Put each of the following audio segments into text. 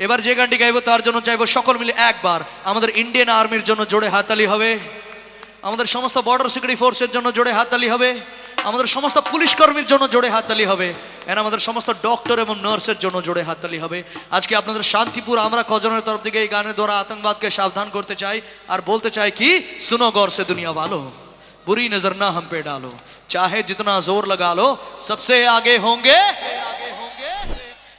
এবার যে গানটি গাইব তার জন্য চাইব সকল মিলে একবার আমাদের ইন্ডিয়ান আর্মির জন্য জোরে হাতালি হবে। আমাদের সমস্ত বর্ডার সিকিউরিটি ফোর্সের জন্য জোরে হাতালি হবে। আমাদের সমস্ত পুলিশ কর্মীর জন্য জোরে হাততালি হবে। এন আমাদের সমস্ত ডক্টর এবং নার্সের জন্য জোরে হাততালি হবে। আজকে আপনাদের শান্তিপুর, আমরা কজনের তরফ থেকে এই গানের দ্বারা আতঙ্কবাদকে সাবধান করতে চাই আর বলতে চাই কি সুনো গর দুনিয়া ভালো বুরি নজর না হাম পে ডালো। চাহে জিতনা জোর লগা লো, সবসে আগে হোঙ্গে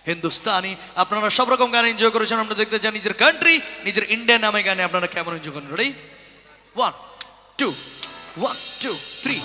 হিন্দুস্তানি, আপনারা সব রকম গান এনজয় করেছেন, আমরা দেখতে চাই নিজের কান্ট্রি নিজের ইন্ডিয়ান নামে গানে আপনারা কেমন এনজয় করেন ready one two one two three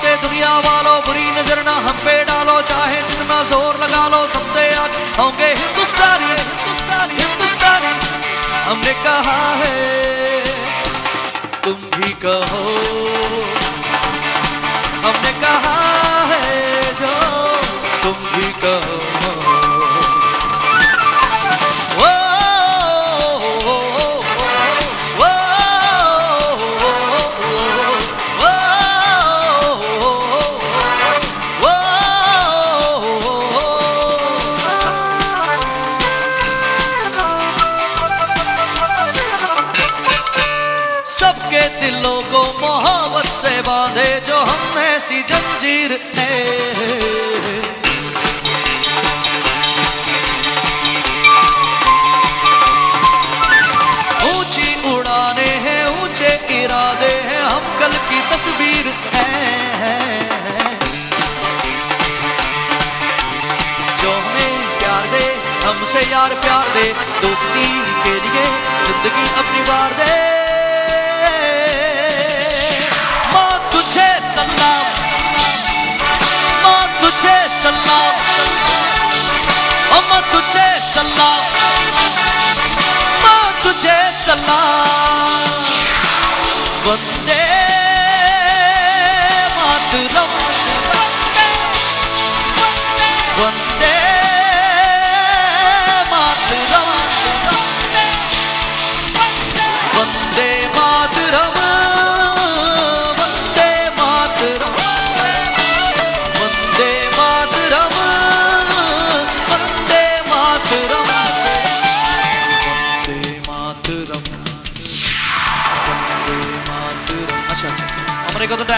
से दुनिया वालों बुरी नज़र ना हम पे डालो, चाहे जितना ज़ोर लगा लो सबसे आगे। होंगे हिंदुस्तानी हिंदुस्तानी हिंदुस्तानी। हमने कहा बांधे जो हम ऐसी जंजीर है। ऊँची उड़ाने हैं, ऊँचे इरादे हैं, हम कल की तस्वीर हैं जो हमें प्यार दे, हमसे यार प्यार दे, दोस्ती के लिए ज़िंदगी अपनी बार दे। सलाम अम्मा तुझे सलाम माँ तुझे सलाम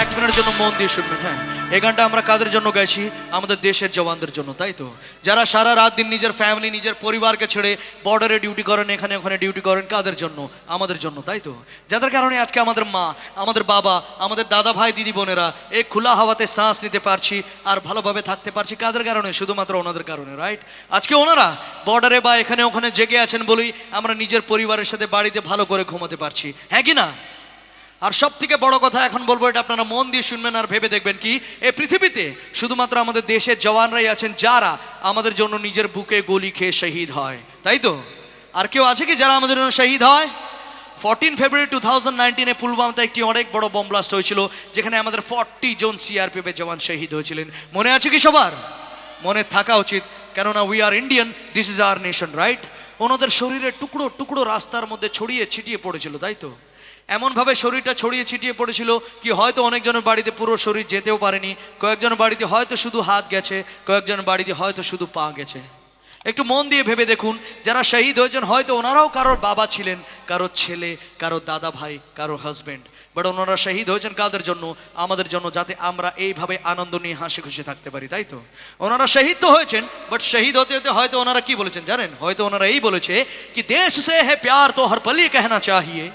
এক মিনিটের জন্য মন দিয়ে শুনবেন হ্যাঁ। এই গানটা আমরা কাদের জন্য গাইছি? আমাদের দেশের জওয়ানদের জন্য, তাই তো? যারা সারা রাত দিন নিজের ফ্যামিলি নিজের পরিবারকে ছেড়ে বর্ডারে ডিউটি করেন, এখানে ওখানে ডিউটি করেন, কাদের জন্য? আমাদের জন্য, তাই তো? যাদের কারণে আজকে আমাদের মা, আমাদের বাবা, আমাদের দাদা ভাই, দিদি বোনেরা এই খোলা হাওয়াতে শ্বাস নিতে পারছি আর ভালোভাবে থাকতে পারছি কাদের কারণে? শুধুমাত্র ওনাদের কারণে রাইট আজকে ওনারা বর্ডারে বা এখানে ওখানে জেগে আছেন বলেই আমরা নিজের পরিবারের সাথে বাড়িতে ভালো করে ঘুমাতে পারছি হ্যাঁ কি না? আর সব থেকে বড় কথা এখন বলব এটা আপনারা মন দিয়ে শুনবেন আর ভেবে দেখবেন কি এই পৃথিবীতে শুধুমাত্র আমাদের দেশের জওয়ানরাই আছেন, যারা আমাদের জন্য নিজের বুকে গলি খেয়ে শহীদ হয়। তাই তো? আর কেউ আছে কি যারা আমাদের জন্য শহীদ হয়? ফোরটিন ফেব্রুয়ারি টু থাউজেন্ড নাইনটিনে পুলওয়ামাতে একটি অনেক বড় বোম ব্লাস্ট হয়েছিল, যেখানে আমাদের ফর্টি জন সিআরপিএফের জওয়ান শহীদ হয়েছিলেন। মনে আছে কি সবার? মনে থাকা উচিত, কেননা we are Indian this is our nation right ওনাদের শরীরে টুকরো টুকরো রাস্তার মধ্যে ছড়িয়ে ছিটিয়ে পড়েছিল, তাই তো? এমনভাবে শরীরটা ছড়িয়ে ছিটিয়ে পড়েছিল কি হয়তো অনেকজনের বাড়িতে পুরো শরীর যেতেও পারেনি, কয়েকজনের বাড়িতে হয়তো শুধু হাত গেছে, কয়েকজনের বাড়িতে হয়তো শুধু পা গেছে। একটু মন দিয়ে ভেবে দেখুন, যারা শহীদ হয়েছেন হয়তো ওনারাও কারোর বাবা ছিলেন কারও ছেলে, কারোর দাদা ভাই, কারোর হাজব্যান্ড বাট ওনারা শহীদ হয়েছেন কাদের জন্য? আমাদের জন্য, যাতে আমরা এইভাবে আনন্দ নিয়ে হাসি খুশি থাকতে পারি, তাই তো? ওনারা শহীদ তো হয়েছেন বাট শহীদ হতে হতে হয়তো ওনারা কি বলেছেন জানেন? হয়তো ওনারা এই বলেছে কি, দেশ সে হ্যাঁ প্যার তো হর পলি কেহনা চাহিয়ে।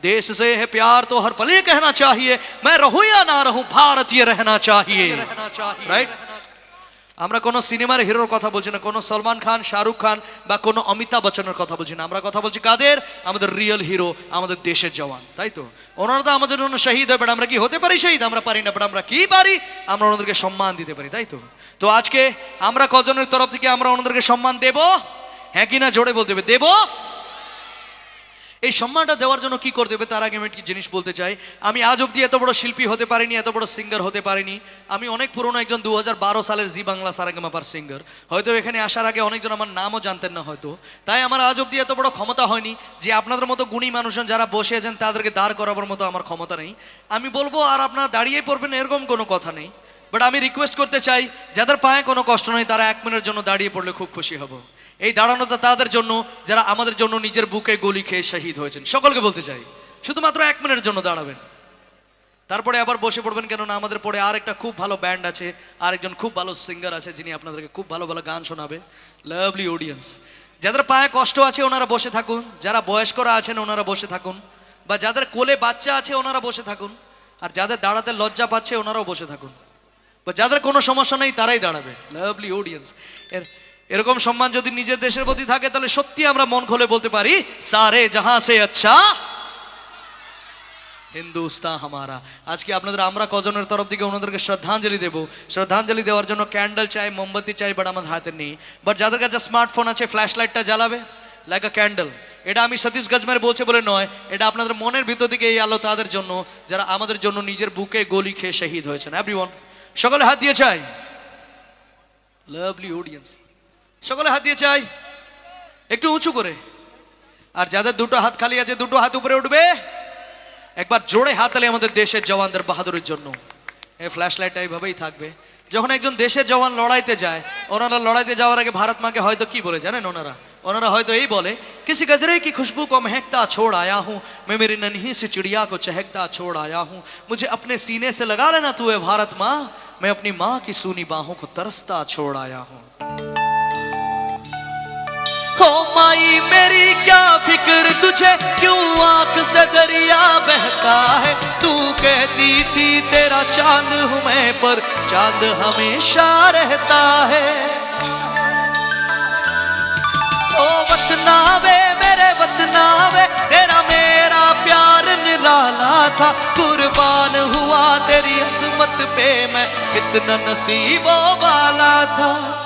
देश से है प्यार तो हर पल ये कहना चाहिए मैं रहूं या ना रहूं भारतीय रहना चाहिए राइट আমরা কোনো সিনেমার হিরোর কথা বলছি না কোনো সলমান খান শাহরুখ খান বা কোনো অমিতাভ বচ্চনের কথা বলছি না আমরা কথা বলছি কাদের আমাদের রিয়েল হিরো আমাদের দেশের জওয়ান তাই তো ওনারা তো আমাদের জন্য শহীদ হয় বাট আমরা কি হতে পারি শহীদ আমরা পারি না বাট আমরা কি পারি আমরা ওনাদেরকে সম্মান দিতে পারি তাই তো তো আজকে আমরা কজনের তরফ থেকে আমরা ওনাদেরকে সম্মান দেব হ্যাঁ কি না জোরে বলতে হবে দেবো এই সম্মানটা দেওয়ার জন্য কি করতে হবে? তার আগে আমি একটি জিনিস বলতে চাই। আমি আজ অব্দি এত বড় শিল্পী হতে পারিনি, এত বড় সিঙ্গার হতে পারিনি। আমি অনেক পুরনো একজন দু হাজার বারো সালের জি বাংলা সারাগামাপার সিঙ্গার হয়তো এখানে আসার আগে অনেকজন আমার নামও জানতেন না হয়তো। তাই আমার আজ অব্দি এত বড় ক্ষমতা হয়নি যে আপনাদের মতো গুণী মানুষজন যারা বসে আছেন তাদেরকে দাঁড় করাবার মতো আমার ক্ষমতা নেই। আমি বলব, আর আপনারা দাঁড়িয়ে পড়বেন, এরকম কোনো কথা নেই। বাট আমি রিকোয়েস্ট করতে চাই, যাদের পায়ে কোনো কষ্ট নেই, তারা এক মিনিটের জন্য দাঁড়িয়ে পড়লে খুব খুশি হব। এই দাঁড়ানোটা তাদের জন্য, যারা আমাদের জন্য নিজের বুকে গলি খেয়ে শহীদ হয়েছেন। সকলকে বলতে চাই, শুধুমাত্র এক মিনিটের জন্য দাঁড়াবেন। তারপরে আবার বসে পড়বেন কেননা আমাদের পরে আর একটা খুব ভালো ব্যান্ড আছে আর একজন খুব ভালো সিঙ্গার আছে যিনি আপনাদেরকে খুব ভালো ভালো গান শোনাবে। লাভলি অডিয়েন্স যাদের পায়ে কষ্ট আছে ওনারা বসে থাকুন, যারা বয়স্করা আছেন ওনারা বসে থাকুন, বা যাদের কোলে বাচ্চা আছে ওনারা বসে থাকুন, আর যাদের দাঁড়াতে লজ্জা পাচ্ছে ওনারাও বসে থাকুন। বা যাদের কোনো সমস্যা নেই তারাই দাঁড়াবে। লাভলি অডিয়েন্স এর এরকম সম্মান যদি নিজের দেশের প্রতি থাকে, তাহলে সত্যি আমরা মন খুলে বলতে পারি, সারে জাহাঁ সে আচ্ছা হিন্দুস্তা হামারা আজকে আপনাদের আমরা কজনের তরফ থেকে ওনাদেরকে শ্রদ্ধাঞ্জলি দেব। শ্রদ্ধাঞ্জলি দেওয়ার জন্য ক্যান্ডেল চাই, মোমবাতি চাই বাট আমাদের হাতে নেই। বাট যাদের কাছে স্মার্টফোন আছে ফ্ল্যাশ লাইটটা জ্বালাবে লাইক আ ক্যান্ডেল এটা আমি সতীশ গজমের বলছে বলে নয়, এটা আপনাদের মনের ভিতর থেকে এই আলো তাদের জন্য, যারা আমাদের জন্য নিজের বুকে গলি খেয়ে শহীদ হয়েছেন। এভরিওয়ান সকলে হাত দিয়ে চাই। লাভলি অডিয়েন্স সকলে হাত দিয়ে চাই একটু উঁচু করে আর যাদের দুটো হাত খালি আছে দুটো হাত উপরে উঠবে একবার জোরে হাত তালে আমাদের দেশের জওয়ানদের বাহাদুরের জন্য এই ফ্ল্যাশ লাইটটা এইভাবেই থাকবে যখন একজন দেশের জওয়ান লড়াইতে যায় ওনারা লড়াইতে যাওয়ার আগে ভারত মাকে হয়তো কি বলে জানেন ওনারা ওনারা হয়তো এই বলে किसी गजरे की खुशबू को महकता छोड़ आया हूँ मैं मेरी नन्ही सी चिड़िया को चहकता छोड़ आया हूँ मुझे अपने सीने से लगा लेना तू है भारत माँ मैं अपनी माँ की सूनी बाहों को तरसता छोड़ आया हूँ हो माई मेरी, क्या फ़िक्र तुझे? क्यों आँख से दरिया बहता है? तू कहती थी, तेरा चाँद हूँ मैं पर, चाँद हमेशा रहता है। ओ वतनावे, मेरे वतनावे, तेरा मेरा प्यार निराला था। कुर्बान हुआ तेरी असमत पे मैं, कितना नसीबों वाला था।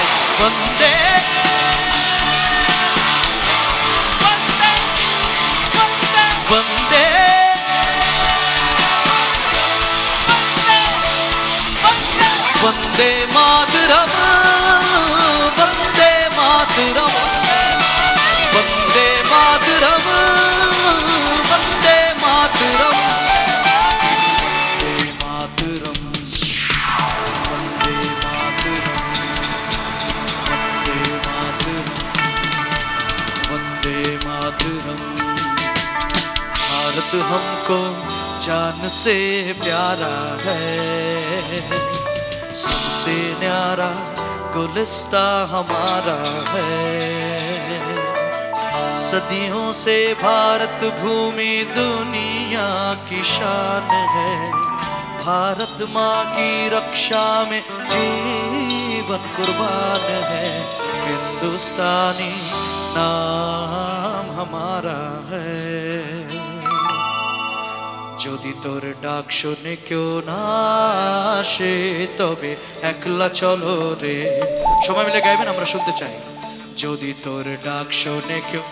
গাইবে শুনতে हमको जान से प्यारा है। सबसे न्यारा गुलिस्ता हमारा है। सदियों से भारत भूमि दुनिया की शान है। भारत माँ की रक्षा में जीवन कुर्बान है। हिंदुस्तानी नाम हमारा है। যদি তোর ডাক শুনে কেউ না আসে, তবে একলা চলো রে। সময় মিলে গাইবেন, আমরা শুনতে চাই। যদি তোর ডাক শুনে কেউ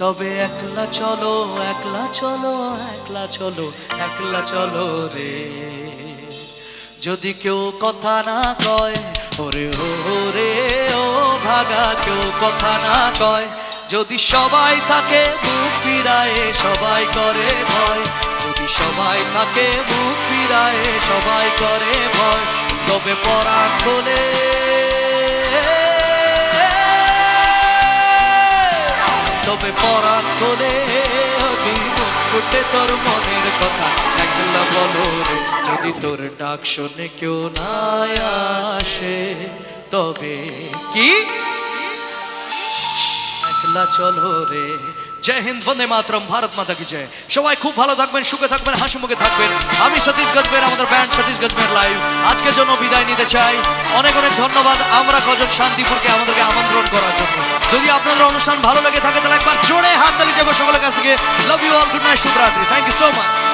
তবে একলা চলো একলা চলো একলা চলো একলা চলো রে। যদি কেউ কথা না কয়, ওরে ও রে, ও ভাগা, কেউ কথা না কয় যদি সবাই থাকে, মুখ ফিরায়ে সবাই করে ভয়। যদি সবাই থাকে, মুখ ফিরায়ে সবাই করে ভয়। তবে পরাণ খোলে। তবে তুই মুখ ফুটে তোর মনের কথা, একলা বলো যদি তোর ডাক শুনে কেউ না আসে, তবে কি? একলা চলো রে। জয় হিন্দ, বন্দে মাতরম, ভারত মাতা কি জয়। সবাই খুব ভালো থাকবেন, সুখে থাকবেন, হাসি মুখে থাকবেন। আমি সতীশ গজবের, আমাদের ব্যান্ড সতীশ গজবের লাইভ আজকের জন্য বিদায় নিতে চাই। অনেক অনেক ধন্যবাদ। আমরা কজন শান্তিপুরকে আমাদেরকে আমন্ত্রণ করার জন্য। যদি আপনাদের অনুষ্ঠান ভালো লেগে থাকে, তাহলে একবার জোরে হাত তালি যাব সকলের কাছ থেকে। Love you all good night শুভরাত্রি। Thank you so much